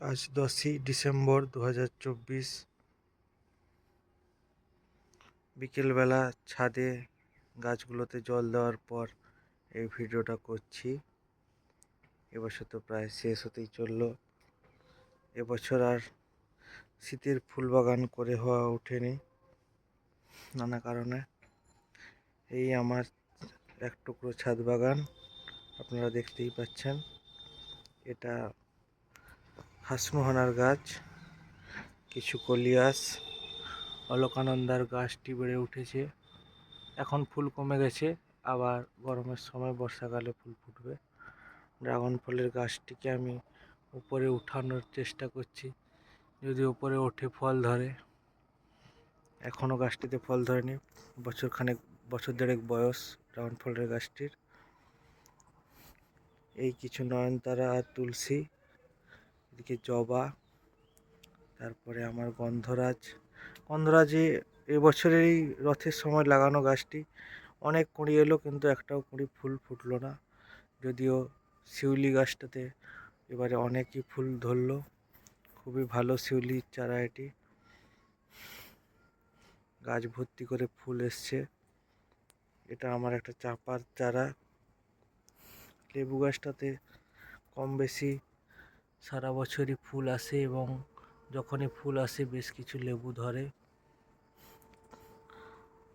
আজ দশই ডিসেম্বর দু হাজার চব্বিশ। বিকেলবেলা ছাদে গাছগুলোতে জল দেওয়ার পর এই ভিডিওটা করছি। এবছর তো প্রায় শেষ হতেই চলল। এবছর আর শীতের ফুল বাগান করে হওয়া ওঠেনি। নানা কারণে এই আমার এক টুকরো ছাদ বাগান আপনারা দেখতেই পাচ্ছেন। এটা হাসমোহনার গাছ, কিছু কলিয়াস, অলকানন্দার গাছটি বেড়ে উঠেছে। এখন ফুল কমে গেছে, আবার গরমের সময় বর্ষাকালে ফুল ফুটবে। ড্রাগন ফলের গাছটিকে আমি উপরে উঠানোর চেষ্টা করছি, যদি উপরে ওঠে ফল ধরে। এখনও গাছটিতে ফল ধরেনি বছরখানেক বছর দেড়েক বয়স ড্রাগন ফলের গাছটির। এই কিছু নয়নতারা আর তুলসী এদিকে জবা, তারপরে আমার গন্ধরাজ। গন্ধরাজে এবছরের এই রথের সময় লাগানো গাছটি। অনেক কুঁড়ি এলো, কিন্তু একটাও কুঁড়ি ফুল ফুটলো না। যদিও শিউলি গাছটাতে এবারে অনেকই ফুল ধরলো। খুবই ভালো শিউলির চারা এটি। গাছ ভর্তি করে ফুল এসছে। এটা আমার একটা চাপার চারা। লেবু গাছটাতে কম বেশি সারা বছরই ফুল আসে এবং যখনই ফুল আসে বেশ কিছু লেবু ধরে।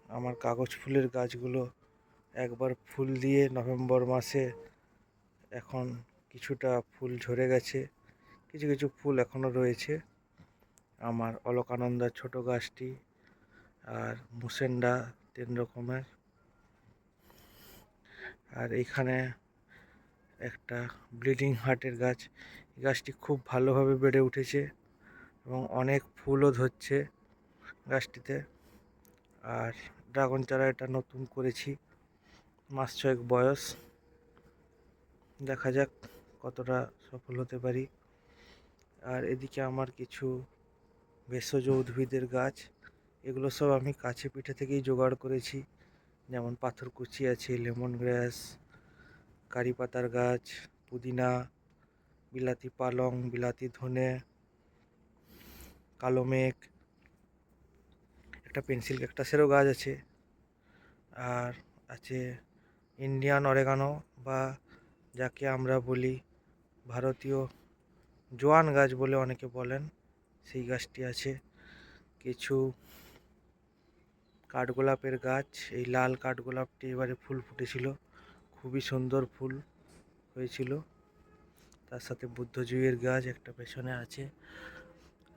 আমার কাগজ ফুলের গাছগুলো একবার ফুল দিয়ে নভেম্বর মাসে এখন কিছুটা ফুল ঝরে গেছে। কিছু কিছু ফুল এখনও রয়েছে। আমার অলকানন্দা ছোট গাছটি আর মুসেন্ডা তিন রকমের। আর এখানে একটা ব্লিডিং হার্টের গাছ। গাছটি খুব ভালোভাবে বেড়ে উঠেছে এবং অনেক ফুলও ধরছে গাছটিতে। আর ড্রাগন চারা এটা নতুন করেছি, মাস ছয়েক বয়স। দেখা যাক কতটা সফল হতে পারি। আর এদিকে আমার কিছু ভেষজ উদ্ভিদের গাছ, এগুলো সব আমি কাছে পিঠে থেকেই জোগাড় করেছি। যেমন পাথরকুচি আছে, লেমন গ্রাস, কারি পাতার গাছ, পুদিনা বিলাতি পালং, বিলাতি ধনে, কালো মেঘ, একটা পেন্সিল ক্যাকটাসেরও গাছ আছে। আর আছে ইন্ডিয়ান অরেগানো বা যাকে আমরা বলি ভারতীয় জোয়ান গাছ বলে অনেকে বলেন, সেই গাছটি আছে। কিছু কাঠগোলাপের গাছ, এই লাল কাঠগোলাপটি এবারে ফুল ফুটেছিল। খুবই সুন্দর ফুল হয়েছিল। তার সাথে বুদ্ধজুইয়ের গাছ একটা পেছনে আছে।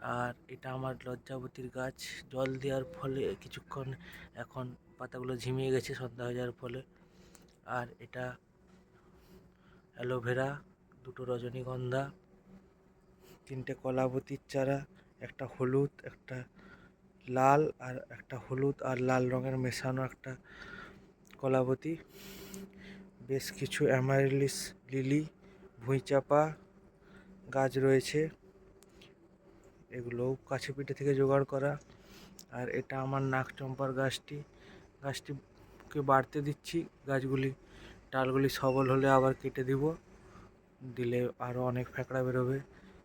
আর এটা আমার লজ্জাবতীর গাছ। জল দেওয়ার ফলে কিছুক্ষণ এখন পাতাগুলো ঝিমিয়ে গেছে, সন্ধ্যা হয়ে যাওয়ার ফলে। আর এটা অ্যালোভেরা, দুটো রজনীগন্ধা, তিনটে কলাবতীর চারা, একটা হলুদ, একটা লাল, আর একটা হলুদ আর লাল রঙের মেশানো একটা কলাবতী। বেশ কিছু অ্যামারিলিস লিলি ভুঁইচাপা গাছ রয়েছে। এগুলোও কাছে পিঠে থেকে জোগাড় করা। আর এটা আমার নাকচম্পার গাছটি। গাছটিকে বাড়তে দিচ্ছি। গাছগুলি, ডালগুলি সবল হলে আবার কেটে দিব। দিলে আরও অনেক ফ্যাকড়া বেরোবে।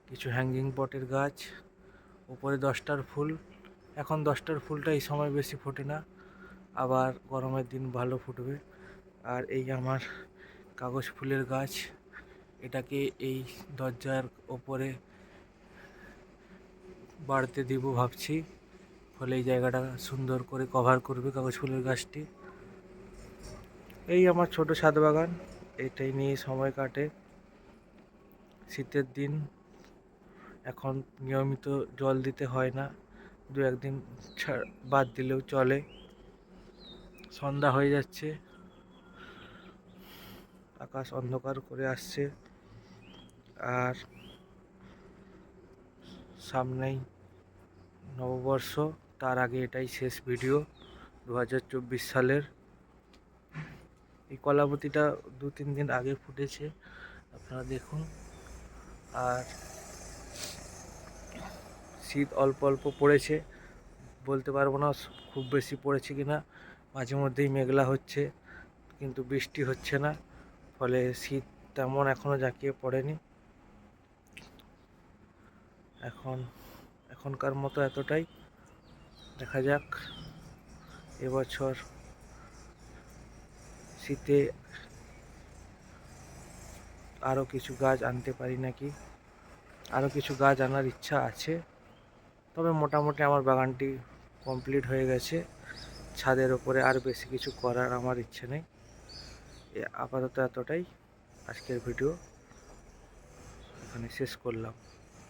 কিছু হ্যাঙ্গিং পটের গাছ, উপরে দশটার ফুল। এখন দশটার ফুলটা এই সময় বেশি ফোটে না। আবার গরমের দিন ভালো ফুটবে। আর এই আমার কাগজ ফুলের গাছ। এটাকে এই দরজার ওপরে বাড়তে দিব ভাবছি। ফলে এই জায়গাটা সুন্দর করে কভার করবে কাগজ ফুলের গাছটি। এই আমার ছোট ছাদ বাগান, এটাই নিয়ে সময় কাটে। শীতের দিন এখন নিয়মিত জল দিতে হয় না, দু একদিন বাদ দিলেও চলে। সন্ধ্যা হয়ে যাচ্ছে, আকাশ অন্ধকার করে আসছে। আর সামনেই নববর্ষ, তার আগে এটাই শেষ ভিডিও দু হাজার চব্বিশ সালের। এই কলাবতীটা দু তিন দিন আগে ফুটেছে, আপনারা দেখুন। আর শীত অল্প অল্প পড়েছে, বলতে পারব না খুব বেশি পড়েছে কি না মাঝে মধ্যেই মেঘলা হচ্ছে, কিন্তু বৃষ্টি হচ্ছে না, ফলে শীত তেমন এখনও জাঁকিয়ে পড়েনি। এখন, এখনকার মতো এতটাই। দেখা যাক, এবছর শীতে আরও কিছু গাছ আনতে পারি নাকি? আরও কিছু গাছ আনার ইচ্ছা আছে। তবে মোটামুটি আমার বাগানটি কমপ্লিট হয়ে গেছে। ছাদের ওপরে আর বেশি কিছু করার আমার ইচ্ছে নেই। আপাতত এতটাই। আজকের ভিডিও এখানে শেষ করলাম।